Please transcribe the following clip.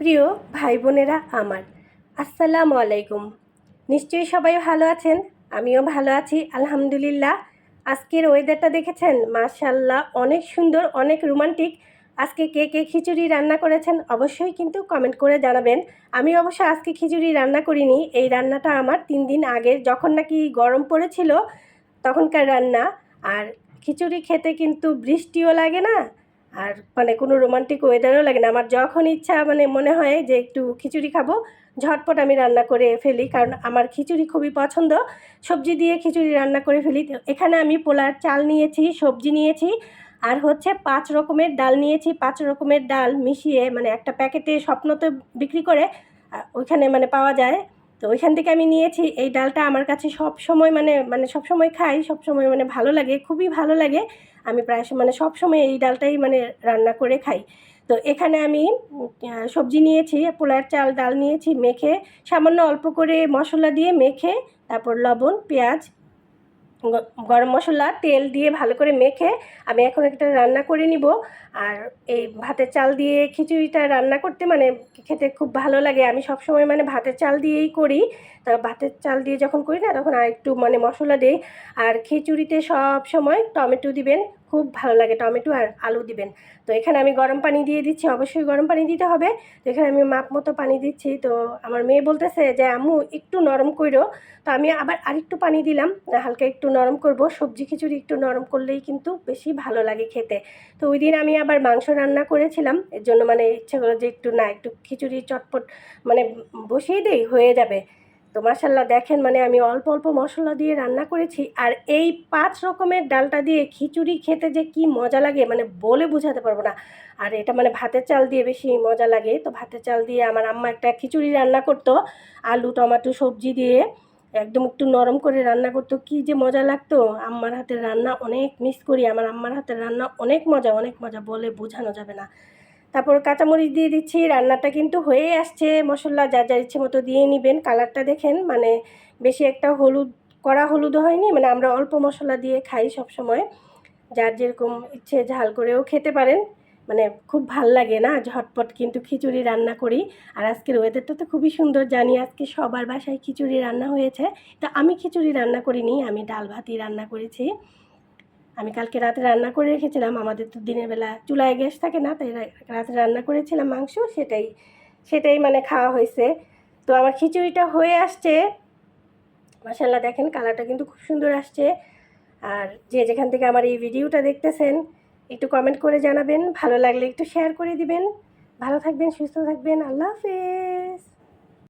প্রিয় ভাই বোনেরা আমার, আসসালামু আলাইকুম। নিশ্চয়ই সবাই ভালো আছেন? আমিও ভালো আছি, আলহামদুলিল্লাহ। আজকের ওয়েদারটা দেখেছেন? মাশাল্লাহ অনেক সুন্দর, অনেক রোমান্টিক আজকে কে কে খিচুড়ি রান্না করেছেন অবশ্যই কিন্তু কমেন্ট করে জানাবেন। আমি অবশ্য আজকে খিচুড়ি রান্না করিনি, এই রান্নাটা আমার তিন দিন আগের, যখন নাকি গরম পড়েছিল, তখনকার রান্না। আর খিচুড়ি খেতে কিন্তু বৃষ্টিও লাগে না আর মানে কোনো রোমান্টিক ওয়েদারও লাগে না। আমার যখন ইচ্ছা মানে মনে হয় যে একটু খিচুড়ি খাব, ঝটপট আমি রান্না করে ফেলি। কারণ আমার খিচুড়ি খুবই পছন্দ। সবজি দিয়ে খিচুড়ি রান্না করে ফেলি। এখানে আমি পোলার চাল নিয়েছি, সবজি নিয়েছি, আর হচ্ছে পাঁচ রকমের ডাল নিয়েছি। পাঁচ রকমের ডাল মিশিয়ে মানে একটা প্যাকেটে স্বপ্নতে বিক্রি করে ওইখানে মানে পাওয়া যায়। তো ওইখান থেকে আমি নিয়েছি। এই ডালটা আমার কাছে সব সময় মানে মানে সব সময় খাই সব সময় মানে ভালো লাগে, খুবই ভালো লাগে। আমি প্রায় মানে সব সময় এই ডালটাই মানে রান্না করে খাই। তো এখানে আমি সবজি নিয়েছি, পোলার চাল, ডাল নিয়েছি, মেখে সামান্য অল্প করে মশলা দিয়ে মেখে, তারপর লবণ, পেঁয়াজ গরম মশলা, তেল দিয়ে ভালো করে মেখে আমি এখন একটা রান্না করে নিব। আর এই ভাতের চাল দিয়ে খিচুড়িটা রান্না করতে মানে খেতে খুব ভালো লাগে। আমি সব সময় মানে ভাতের চাল দিয়েই করি। তা ভাতের চাল দিয়ে যখন করি না, তখন আর একটু মানে মশলা দিই। আর খিচুড়িতে সব সময় টমেটো দিবেন খুব ভালো লাগে, টমেটো আর আলু দিবেন। তো এখানে আমি গরম পানি দিয়ে দিচ্ছি, অবশ্যই গরম পানি দিতে হবে। তো এখানে আমি মাপ মতো পানি দিচ্ছি। তো আমার মেয়ে বলতেছে যে, আম্মু, একটু নরম কইরো। তো আমি আবার আরেকটু পানি দিলাম, হালকা একটু নরম করব। সবজি খিচুড়ি একটু নরম করলেই কিন্তু বেশি ভালো লাগে খেতে। তো ওই দিন আমি আবার মাংস রান্না করেছিলাম। এর জন্য মানে ইচ্ছে করল যে, একটু না, একটু খিচুড়ি চটপট মানে বসিয়ে দেই, হয়ে যাবে। তো মাসাল্লাহ দেখেন মানে আমি অল্প অল্প মশলা দিয়ে রান্না করেছি আর এই পাঁচ রকমের ডালটা দিয়ে খিচুড়ি খেতে যে কি মজা লাগে মানে বলে বোঝাতে পারব না। আর এটা মানে ভাতের চাল দিয়ে বেশি মজা লাগে। তো ভাতের চাল দিয়ে আমার আম্মা একটা খিচুড়ি রান্না করতো, আলু, টমেটো, সবজি দিয়ে একদম একটু নরম করে রান্না করতো। কি যে মজা লাগতো। আম্মার হাতের রান্না অনেক মিস করি। আমার আম্মার হাতের রান্না অনেক মজা অনেক মজা, বলে বোঝানো যাবে না। তারপর কাঁচামরিচ দিয়ে দিচ্ছি, রান্নাটা কিন্তু হয়ে আসছে, মশলা যার যার ইচ্ছে মতো দিয়ে নেবেন, কালারটা দেখেন মানে বেশি একটা হলুদ, কড়া হলুদ হয়নি মানে আমরা অল্প মশলা দিয়ে খাই সব সময় যার যেরকম ইচ্ছে ঝাল করেও খেতে পারেন মানে খুব ভালো লাগে না, ঝটপট কিন্তু খিচুড়ি রান্না করি, আর আজকের ওয়েদারটা তো খুবই সুন্দর, জানি আজকে সবার বাসায় খিচুড়ি রান্না হয়েছে, তা আমি খিচুড়ি রান্না করিনি, আমি ডাল ভাতই রান্না করেছি আমি কালকে রাতে রান্না করে রেখেছিলাম। আমাদের তো দিনের বেলা চুলায় গ্যাস থাকে না, তাই রাতে রান্না করেছিলাম মাংস, সেটাই সেটাই মানে খাওয়া হয়েছে। তো আমার খিচুড়িটা হয়ে আসছে। মাসাল্লাহ দেখেন কালারটা কিন্তু খুব সুন্দর আসছে। আর যে যেখান থেকে আমার এই ভিডিওটা দেখতেছেন, একটু কমেন্ট করে জানাবেন। ভালো লাগলে একটু শেয়ার করে দিবেন। ভালো থাকবেন, সুস্থ থাকবেন। আল্লাহ হাফেজ।